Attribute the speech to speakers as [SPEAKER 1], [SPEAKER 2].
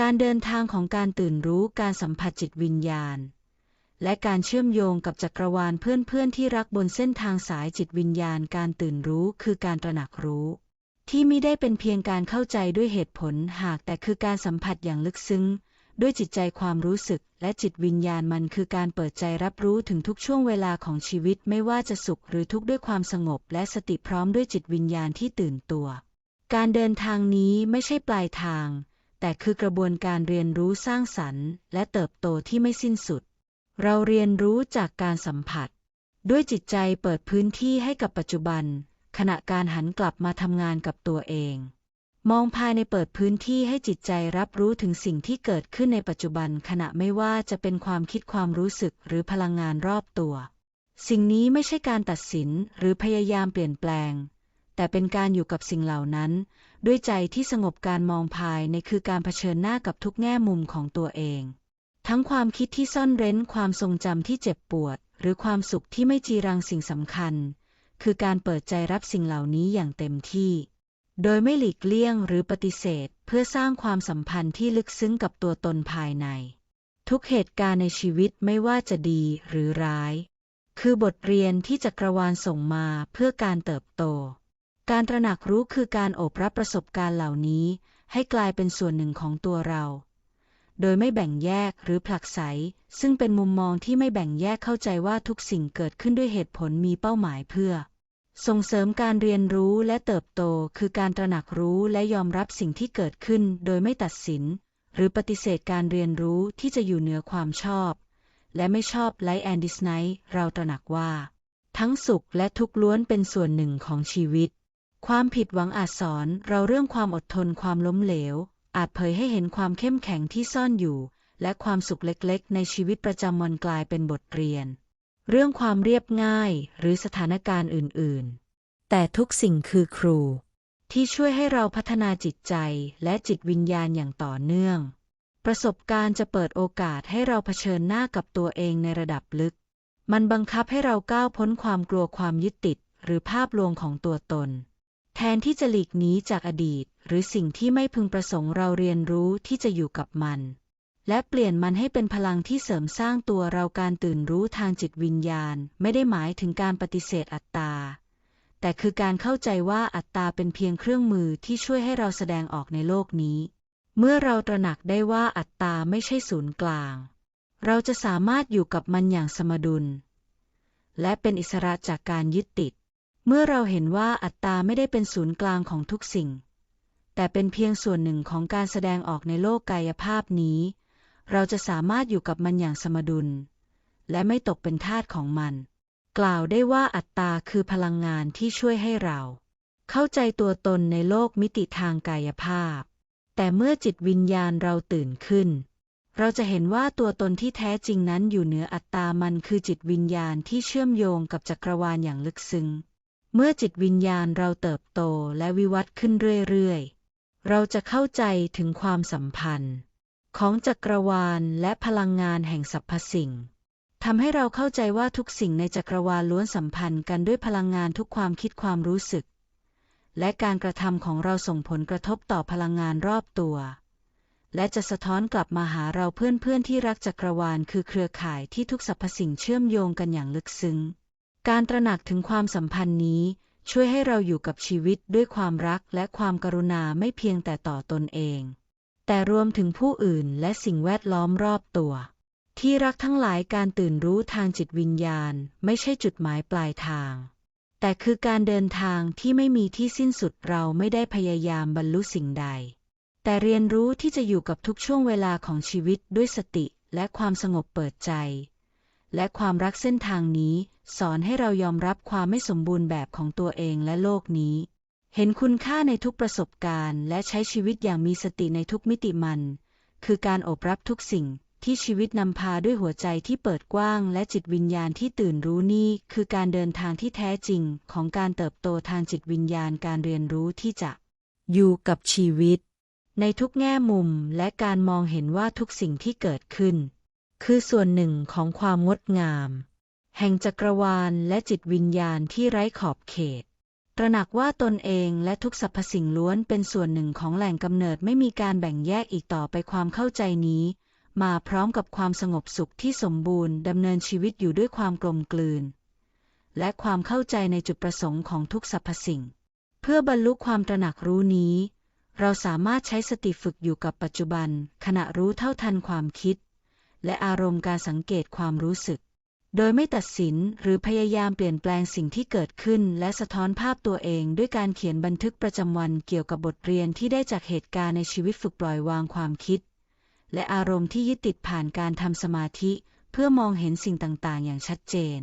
[SPEAKER 1] การเดินทางของการตื่นรู้การสัมผัสจิตวิญญาณ และการเชื่อมโยงกับจักรวาลเพื่อนๆที่รักบนเส้นทางสายจิตวิญญาณการตื่นรู้คือการตระหนักรู้ ที่ไม่ได้เป็นเพียงการเข้าใจด้วยเหตุผลหากแต่คือการสัมผัสอย่างลึกซึ้ง ด้วยจิตใจความรู้สึกและจิตวิญญาณมันคือการเปิดใจรับรู้ถึงทุกช่วงเวลาของชีวิตไม่ว่าจะสุขหรือทุกข์ด้วยความสงบและสติพร้อมด้วยจิตวิญญาณที่ตื่นตัว การเดินทางนี้ไม่ใช่ปลายทาง แต่คือกระบวนการเรียนรู้สร้างสรรค์และเติบโตที่ไม่สิ้นสุด เราเรียนรู้จากการสัมผัส ด้วยจิตใจเปิดพื้นที่ให้กับปัจจุบัน ขณะการหันกลับมาทำงานกับตัวเอง มองภายในเปิดพื้นที่ให้จิตใจรับรู้ถึงสิ่งที่เกิดขึ้นในปัจจุบัน ขณะไม่ว่าจะเป็นความคิดความรู้สึกหรือพลังงานรอบตัว สิ่งนี้ไม่ใช่การตัดสินหรือพยายามเปลี่ยนแปลง แต่เป็นการอยู่กับสิ่งเหล่านั้น ด้วยใจที่สงบการมองภายในคือการเผชิญหน้ากับทุกแง่มุมของตัวเอง ทั้งความคิดที่ซ่อนเร้นความทรงจำที่เจ็บปวด หรือความสุขที่ไม่จีรังสิ่งสำคัญ คือการเปิดใจรับสิ่งเหล่านี้อย่างเต็มที่ โดยไม่หลีกเลี่ยงหรือปฏิเสธ เพื่อสร้างความสัมพันธ์ที่ลึกซึ้งกับตัวตนภายใน ทุกเหตุการณ์ในชีวิตไม่ว่าจะดีหรือร้าย คือบทเรียนที่จักรวาลส่งมาเพื่อการเติบโต การตระหนักรู้คือการโอบรับประสบการณ์เหล่านี้ ให้กลายเป็นส่วนหนึ่งของตัวเรา โดยไม่แบ่งแยกหรือผลักไส ซึ่งเป็นมุมมองที่ไม่แบ่งแยกเข้าใจว่าทุกสิ่งเกิดขึ้นด้วยเหตุผลมีเป้าหมายเพื่อ ส่งเสริมการเรียนรู้และเติบโต คือการตระหนักรู้และยอมรับสิ่งที่เกิดขึ้น โดยไม่ตัดสิน หรือปฏิเสธการเรียนรู้ที่จะอยู่เหนือความชอบ และไม่ชอบไลท์แอนดิสไนเราตระหนักว่า ทั้งสุขและทุกข์ล้วนเป็นส่วนหนึ่งของชีวิต ความผิดหวังอาจสอนเราเรื่องความอดทนความล้มเหลว อาจเผยให้เห็นความเข้มแข็งที่ซ่อนอยู่ และความสุขเล็กๆ ในชีวิตประจำวันกลายเป็นบทเรียน เรื่องความเรียบง่ายหรือสถานการณ์อื่นๆ แต่ทุกสิ่งคือครู ที่ช่วยให้เราพัฒนาจิตใจและจิตวิญญาณอย่างต่อเนื่อง ประสบการณ์จะเปิดโอกาสให้เราเผชิญหน้ากับตัวเองในระดับลึก มันบังคับให้เราก้าวพ้นความกลัวความยึดติด หรือภาพลวงของตัวตน แทนที่จะหลีกหนีจากอดีต หรือสิ่งที่ไม่พึงประสงค์เราเรียนรู้ที่จะอยู่กับมัน และเปลี่ยนมันให้เป็นพลังที่เสริมสร้างตัวเราการตื่นรู้ทางจิตวิญญาณ ไม่ได้หมายถึงการปฏิเสธอัตตา แต่คือการเข้าใจว่าอัตตาเป็นเพียงเครื่องมือที่ช่วยให้เราแสดงออกในโลกนี้ เมื่อเราตระหนักได้ว่าอัตตาไม่ใช่ศูนย์กลาง เราจะสามารถอยู่กับมันอย่างสมดุล และเป็นอิสระจากการยึดติด เมื่อเราเห็นว่าอัตตาไม่ได้เป็นศูนย์กลางของทุกสิ่ง แต่เป็นเพียงส่วนหนึ่งของการแสดงออกในโลกกายภาพนี้ เราจะสามารถอยู่กับมันอย่างสมดุล และไม่ตกเป็นทาสของมัน กล่าวได้ว่าอัตตาคือพลังงานที่ช่วยให้เรา เข้าใจตัวตนในโลกมิติทางกายภาพ แต่เมื่อจิตวิญญาณเราตื่นขึ้น เราจะเห็นว่าตัวตนที่แท้จริงนั้นอยู่เหนืออัตตามันคือจิตวิญญาณที่เชื่อมโยงกับจักรวาลอย่างลึกซึ้ง เมื่อจิตวิญญาณเราเติบโตและวิวัฒน์ขึ้นเรื่อยๆ เราจะเข้าใจถึงความสัมพันธ์ ของจักรวาลและพลังงานแห่งสรรพสิ่งทำให้เราเข้าใจว่าทุกสิ่งในจักรวาลล้วนสัมพันธ์กันด้วยพลังงานทุกความคิดความรู้สึก และการกระทำของเราส่งผลกระทบต่อพลังงานรอบตัว และจะสะท้อนกลับมาหาเราเพื่อนๆที่รักจักรวาล คือเครือข่ายที่ทุกสรรพสิ่งเชื่อมโยงกันอย่างลึกซึ้ง การตระหนักถึงความสัมพันธ์นี้ ช่วยให้เราอยู่กับชีวิตด้วยความรักและความกรุณาไม่เพียงแต่ต่อตนเอง แต่รวมถึงผู้อื่นและสิ่งแวดล้อมรอบตัว ที่รักทั้งหลายการตื่นรู้ทางจิตวิญญาณ ไม่ใช่จุดหมายปลายทาง แต่คือการเดินทางที่ไม่มีที่สิ้นสุดเราไม่ได้พยายามบรรลุสิ่งใด แต่เรียนรู้ที่จะอยู่กับทุกช่วงเวลาของชีวิตด้วยสติและความสงบเปิดใจ และความรักเส้นทางนี้ สอนให้เรายอมรับความไม่สมบูรณ์แบบของตัวเองและโลกนี้ เห็นคุณค่าในทุกประสบการณ์ และใช้ชีวิตอย่างมีสติในทุกมิติมัน คือการโอบรับทุกสิ่งที่ชีวิตนำพาด้วยหัวใจที่เปิดกว้าง และจิตวิญญาณที่ตื่นรู้นี่ คือการเดินทางที่แท้จริง ของการเติบโตทางจิตวิญญาณการเรียนรู้ที่จะ อยู่กับชีวิต ในทุกแง่มุมและการมองเห็นว่าทุกสิ่งที่เกิดขึ้น คือส่วนหนึ่งของความงดงาม แห่งจักรวาลและจิตวิญญาณที่ไร้ขอบเขต ตระหนักว่าตนเองและทุกสรรพสิ่งล้วนเป็นส่วนหนึ่งของแหล่งกำเนิดไม่มีการแบ่งแยกอีกต่อไปความเข้าใจนี้ มาพร้อมกับความสงบสุขที่สมบูรณ์ดำเนินชีวิตอยู่ด้วยความกลมกลืน และความเข้าใจในจุดประสงค์ของทุกสรรพสิ่ง เพื่อบรรลุความตระหนักรู้นี้เราสามารถใช้สติฝึกอยู่กับปัจจุบัน ขณะรู้เท่าทันความคิด และอารมณ์การสังเกตความรู้สึก โดยไม่ตัดสินหรือพยายามเปลี่ยนแปลงสิ่งที่เกิดขึ้น และสะท้อนภาพตัวเองด้วยการเขียนบันทึกประจำวันเกี่ยวกับบทเรียนที่ได้จากเหตุการณ์ในชีวิตฝึกปล่อยวางความคิด และอารมณ์ที่ยึดติดผ่านการทำสมาธิ เพื่อมองเห็นสิ่งต่างๆ อย่างชัดเจน